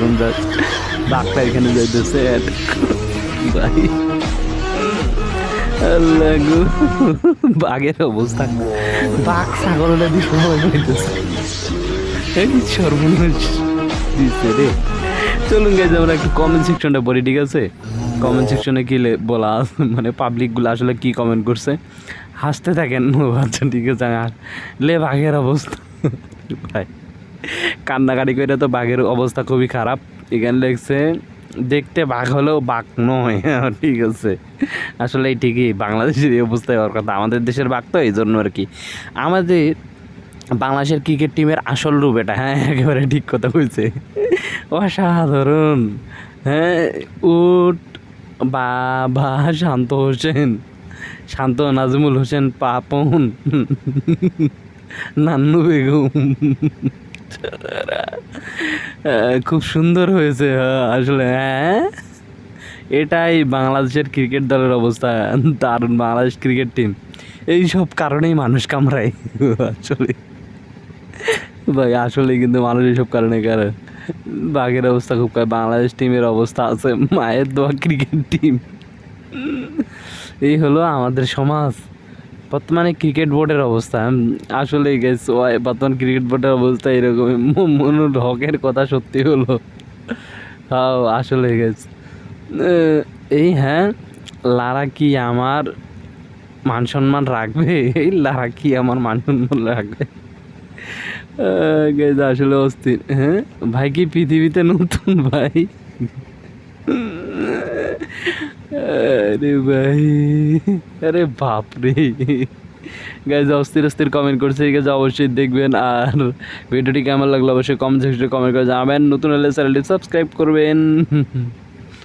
অসাধারণ জাস্ট বাঘটা এখানে যাইতেছে বাঘের অবস্থা। বাঘ সর্বনাশ দিচ্ছে রে। চলুন গাইজ আমরা একটু কমেন্ট সেকশনটা পড়ি, ঠিক আছে? কমেন্ট সেকশনে কি বলা মানে পাবলিকগুলো আসলে কি কমেন্ট করছে? হাসতে থাকেন আচ্ছা ঠিক আছে হাস- লে বাঘের অবস্থা। ভাই। কান্নাকাটি করে তো বাঘের অবস্থা খুবই খারাপ। এখানে লেগছে দেখতে বাঘ হলেও বাঘ নয়। ঠিক আছে। আসলে ঠিকই, বাংলাদেশের এই অবস্থায় হওয়ার কথা। আমাদের দেশের বাঘ তো এই জন্য আর কি। আমাদের বাংলাদেশের ক্রিকেট টিমের আসল রূপ এটা। হ্যাঁ একেবারে ঠিক কথা বলছে। অসাধারণ। হ্যাঁ উট, বাবা, শান্ত হোসেন। শান্ত, নাজমুল হোসেন, পাপন। নান্নু বেগম। খুব সুন্দর হয়েছে হ্যাঁ, আসলে হ্যাঁ? এটাই বাংলাদেশের ক্রিকেট দলের অবস্থা দারুণ বাংলাদেশ ক্রিকেট টিম। এই সব কারণেই মানুষ কামড়ায় আসলে। ভাই আসলে কিন্তু মানুষ এইসব কারণে কারণ বাঘের অবস্থা খুব। বাংলাদেশ টিমের অবস্থা আছে মায়ের দোয়া ক্রিকেট টিম। এই হলো আমাদের সমাজ। বর্তমানে ক্রিকেট বোর্ডের অবস্থা। উম, আসলে গেছ বর্তমান ক্রিকেট বোর্ডের অবস্থা এরকমই। মনুর হকের কথা সত্যি হলো। হ্যাঁ আসলে গেছ এই হ্যাঁ লারা কি আমার মান সম্মান রাখবে? এই লারা কি আমার মান সম্মান রাখবে? আসলে অস্থির। হ্যাঁ ভাই কি পৃথিবীতে নতুন ভাই? আরে ভাই, আরে বাপরে। গাই গাইজ অস্থির অস্থির কমেন্ট করছে, এই কাজে অবশ্যই দেখবেন। আর ভিডিওটি কেমন লাগল অবশ্যই কমেন্ট সেকশনে কমেন্ট করে জানাবেন। নতুন হলে চ্যানেলটি সাবস্ক্রাইব করবেন।